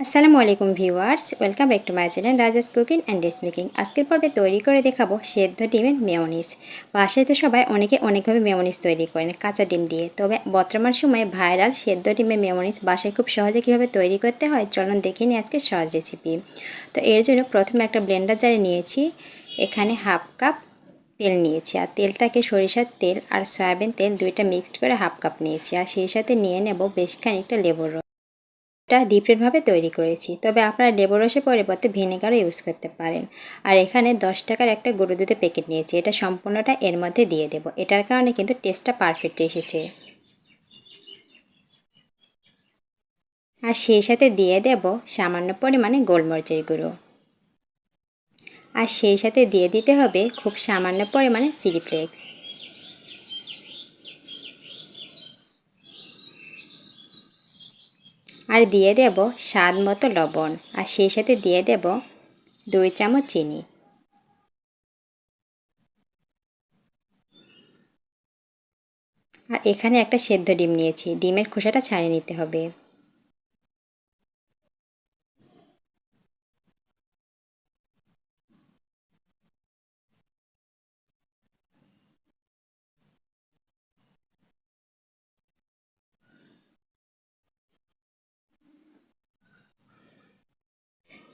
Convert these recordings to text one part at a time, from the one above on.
আসসালামু আলাইকুম viewers, welcome back to my channel Raja's cooking and dress making. আজকের পর্বে তৈরি করে দেখাবো সেদ্ধ ডিমের মেয়নিস বাসায় তো সবাই অনেকে অনেকভাবে মেয়নিস তৈরি করেন, কাঁচা ডিম দিয়ে। তবে বর্তমান সময়ে ভাইরাল সেদ্ধ ডিমের মেয়নিস বাসায় খুব সহজে কীভাবে তৈরি করতে হয়, চলুন দেখে নিই আজকে সহজ রেসিপি তো এর জন্য প্রথমে একটা ব্লেন্ডার জারে নিয়েছি, এখানে হাফ কাপ তেল নিয়েছি। আর তেলটাকে সরিষার তেল আর সয়াবিন তেল দুইটা মিক্সড করে হাফ কাপ নিয়েছি। আর সেই সাথে নিয়ে নেব বেশ খানিকটা লেবুর এটা ডিফারেন্টভাবে তৈরি করেছি। তবে আপনারা লেবু রসের পরিবর্তে ভিনেগারও ইউজ করতে পারেন। আর এখানে দশ টাকার একটা গরু দুধের প্যাকেট নিয়েছি। এটা সম্পূর্ণটা এর মধ্যে দিয়ে দেব। এটার কারণে কিন্তু টেস্টটা পারফেক্ট এসেছে। আর সেই সাথে দিয়ে দেব সামান্য পরিমাণে গোলমরিচের গুঁড়ো। আর সেই সাথে দিয়ে দিতে হবে খুব সামান্য পরিমাণে চিলি ফ্লেক্স আর দিয়ে দেব স্বাদ মতো লবণ, আর সেই সাথে দিয়ে দেব দুই চামচ চিনি। আর এখানে একটা সেদ্ধ ডিম নিয়েছি, ডিমের খোসাটা ছাড়িয়ে নিতে হবে।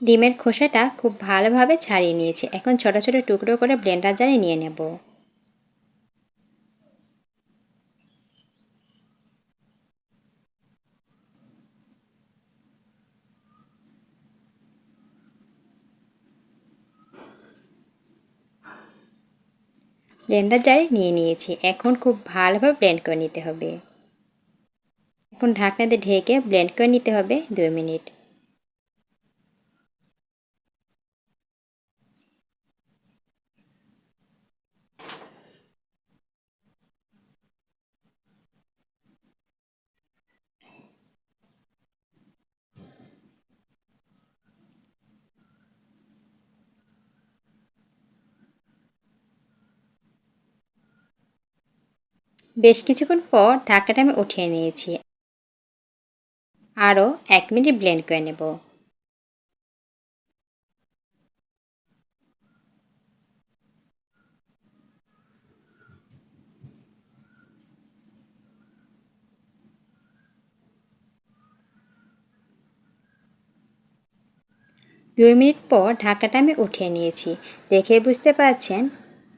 ডিমের খোসাটা খুব ভালোভাবে ছাড়িয়ে নিয়েছি। এখন ছোট ছোট টুকরো করে ব্লেন্ডার জারে নিয়ে নেব। ব্লেন্ডার জারে নিয়ে নিয়েছি। এখন খুব ভালোভাবে ব্লেন্ড করে নিতে হবে। এখন ঢাকনা দিয়ে ঢেকে ব্লেন্ড করে নিতে হবে দুই মিনিট। বেশ কিছুক্ষণ পর ঢাকাটা আমি উঠিয়ে নিয়েছি। আরও এক মিনিট ব্লেন্ড করে নেব। দুই মিনিট পর ঢাকাটা আমি উঠিয়ে নিয়েছি। দেখে বুঝতে পারছেন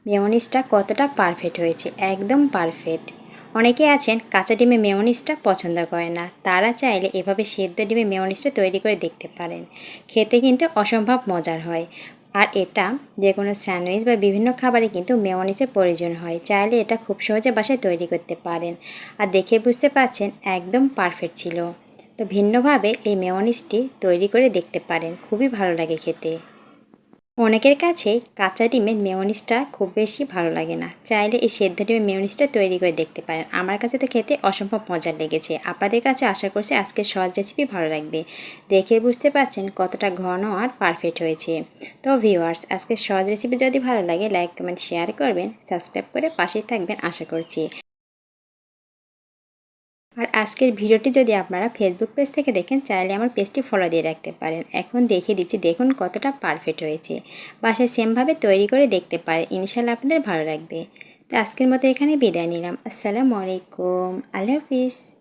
মেয়নিসটা কতটা পারফেক্ট হয়েছে? একদম পারফেক্ট অনেকে আছেন, কাঁচা ডিমে মেয়নিসটা পছন্দ করে না। তারা চাইলে এভাবে সেদ্ধ ডিমে মেয়নিসটা তৈরি করে দেখতে পারেন। খেতে কিন্তু অসম্ভব মজার হয়। আর এটা যে কোনো স্যান্ডউইচ বা বিভিন্ন খাবারে কিন্তু মেয়নিসের প্রয়োজন হয়। চাইলে এটা খুব সহজে বাসায় তৈরি করতে পারেন। আর দেখে বুঝতে পারছেন, একদম পারফেক্ট ছিল। তো ভিন্নভাবে এই মেয়নিসটি তৈরি করে দেখতে পারেন। খুবই ভালো লাগে খেতে। অনেকের কাছে কাঁচা ডিমের মেয়নিসটা খুব বেশি ভালো লাগে না। চাইলে এই সেদ্ধ ডিমের মেয়নিসটা তৈরি করে দেখতে পারেন। আমার কাছে তো খেতে অসম্ভব মজার লেগেছে। আপনাদের কাছে আশা করছি আজকে সহজ রেসিপি ভালো লাগবে। দেখে বুঝতে পারছেন কতটা ঘন আর পারফেক্ট হয়েছে। তো ভিউয়ার্স আজকে সহজ রেসিপি যদি ভালো লাগে লাইক কমেন্ট শেয়ার করবেন। সাবস্ক্রাইব করে পাশেই থাকবেন, আশা করছি। আর আজকের ভিডিওটি যদি আপনারা ফেসবুক পেজ থেকে দেখেন, চাইলে আমার পেজটি ফলো দিয়ে রাখতে পারেন। এখন দেখিয়ে দিচ্ছি, দেখুন কতটা পারফেক্ট হয়েছে। বাসায় সেমভাবে তৈরি করে দেখতে পারেন ইনশাল্লাহ আপনাদের ভালো লাগবে। তো আজকের মতো এখানে বিদায় নিলাম। আসসালামু আলাইকুম। আল্লাহ হাফিজ।